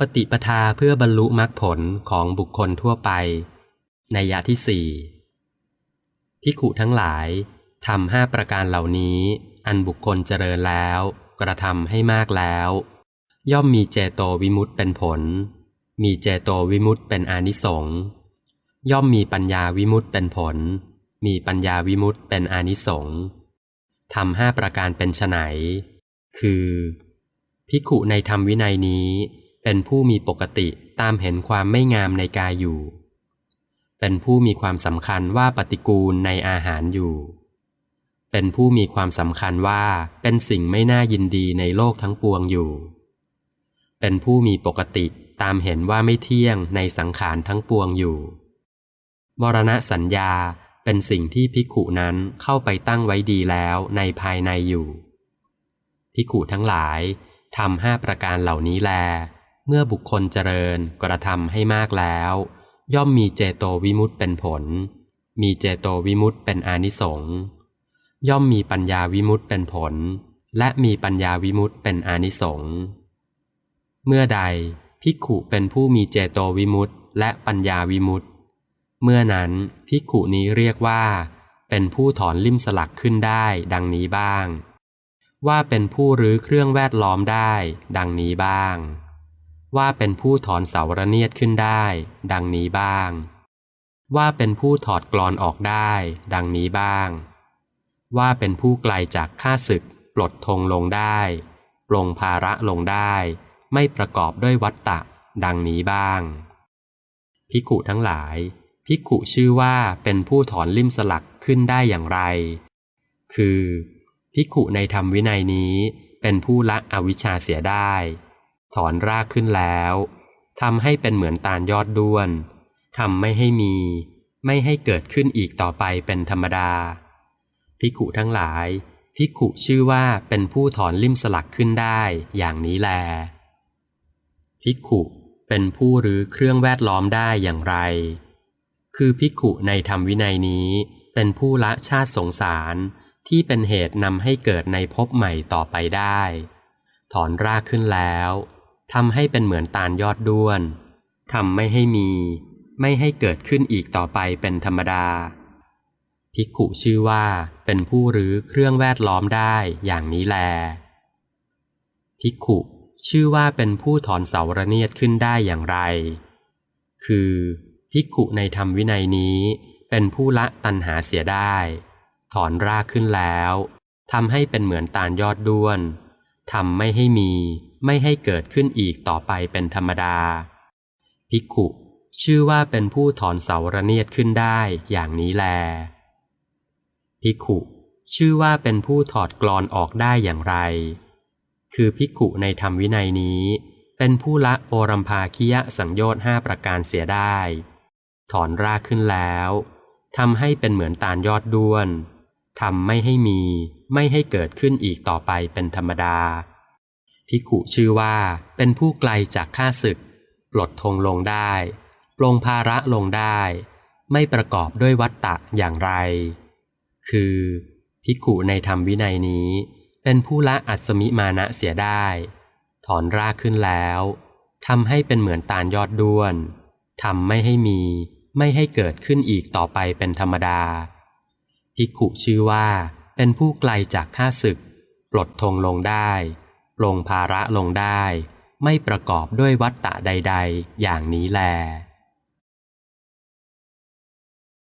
ปฏิปทาเพื่อบรรลุมรรคผลของบุคคลทั่วไป ในยะที่สี่พิขุทั้งหลายทำห้าประการเหล่านี้ อันบุคคลเจริญแล้ว กระทำให้มากแล้ว ย่อมมีเจโตวิมุตเป็นผล มีเจโตวิมุตเป็นอานิสงส์ย่อมมีปัญญาวิมุตเป็นผล มีปัญญาวิมุตเป็นอานิสงส์ทำห้าประการเป็นไฉนคือพิขุในธรรมวินัยนี้ เป็นผู้มีปกติตามเห็นความไม่งามในกายอยู่ เป็นผู้มีความสำคัญว่าปฏิกูลในอาหารอยู่ เป็นผู้มีความสำคัญว่าเป็นสิ่งไม่น่ายินดีในโลกทั้งปวงอยู่ เป็นผู้มีปกติตามเห็นว่าไม่เที่ยงในสังขารทั้งปวงอยู่ มรณะสัญญาเป็นสิ่งที่ภิกขุนั้นเข้าไปตั้งไว้ดีแล้วในภายในอยู่ภิกขุทั้งหลายทำห้าประการเหล่านี้แล เมื่อบุคคลเจริญกระทำให้มากแล้ว ย่อมมีเจโตวิมุตเป็นผล มีเจโตวิมุตเป็นอานิสงส์ย่อมมีปัญญาวิมุตเป็นผล และมีปัญญาวิมุตเป็นอานิสงส์เมื่อใดภิกขุเป็นผู้มีเจโตวิมุตและปัญญาวิมุตเมื่อนั้นภิกขุนี้เรียกว่า เป็นผู้ถอนลิ่มสลักขึ้นได้ดังนี้บ้าง ว่าเป็นผู้รื้อเครื่องแวดล้อมได้ ดังนี้บ้าง ว่าเป็นผู้ถอนเสาระเนียดขึ้นได้ ดังนี้บ้าง ว่าเป็นผู้ถอดกรอนออกได้ ดังนี้บ้าง ว่าเป็นผู้ไกลจากข้าศึก ปลดธงลงได้ปลงภาระลงได้ ไม่ประกอบด้วยวัตตะ ดังนี้บ้าง พิกุทั้งหลายภิกุชื่อว่าเป็นผู้ถอนลิ่มสลักขึ้นได้อย่างไร คือภิกุในธรรมวินัยนี้เป็นผู้ละอวิชชาเสียได้ ถอนรากขึ้นแล้วทำให้เป็นเหมือนตาลยอดด้วนทำไม่ให้มี ไม่ให้เกิดขึ้นอีกต่อไปเป็นธรรมดาภิกุทั้งหลายภิกุชื่อว่าเป็นผู้ถอนลิ่มสลักขึ้นได้อย่างนี้แลภิกุเป็นผู้รื้อเครื่องแวดล้อมได้อย่างไร คือภิกุในธรรมวินัยนี้ เป็นผู้ละชาติสงสารที่เป็นเหตุนำให้เกิดในภพใหม่ต่อไปได้ ถอนรากขึ้นแล้ว ทำให้เป็นเหมือนตาลยอดด้วนทำไม่ให้มี ไม่ให้เกิดขึ้นอีกต่อไปเป็นธรรมดา ภิกขุชื่อว่าเป็นผู้รื้อเครื่องแวดล้อมได้อย่างนี้แล ภิกขุชื่อว่าเป็นผู้ถอนเสาระเนียดขึ้นได้อย่างไร คือ ภิกขุในธรรมวินัยนี้ เป็นผู้ละตัณหาเสียได้ ถอนรากขึ้นแล้วทำให้เป็นเหมือนตาลยอดด้วน ทำไม่ให้มีไม่ให้เกิดขึ้นอีกต่อไปเป็นธรรมดา ภิกขุชื่อว่าเป็นผู้ถอนเสาระเนียดขึ้นได้อย่างนี้แล ภิกขุชื่อว่าเป็นผู้ถอดกรอนออกได้อย่างไร คือภิกขุในธรรมวินัยนี้ เป็นผู้ละโอรัมภาคิยะสังโยชน์ห้าประการเสียได้ ถอนรากขึ้นแล้วทำให้เป็นเหมือนตาลยอดด้วน ทำไม่ให้มีไม่ให้เกิดขึ้นอีกต่อไปเป็นธรรมดา พิขุชื่อว่าเป็นผู้ไกลจากข้าศึก ปลดธงลงได้ ปลงภาระลงได้ ไม่ประกอบด้วยวัตตะอย่างไร คือ พิขุในธรรมวินัยนี้ เป็นผู้ละอัศมิมานะเสียได้ ถอนรากขึ้นแล้วทำให้เป็นเหมือนตาลยอดด้วนทำไม่ให้มี ไม่ให้เกิดขึ้นอีกต่อไปเป็นธรรมดา ภิกขุชื่อว่าเป็นผู้ไกลจากข้าศึก ปลดธงลงได้ปลงภาระลงได้ ไม่ประกอบด้วยวัตตะใด ๆ อย่างนี้แล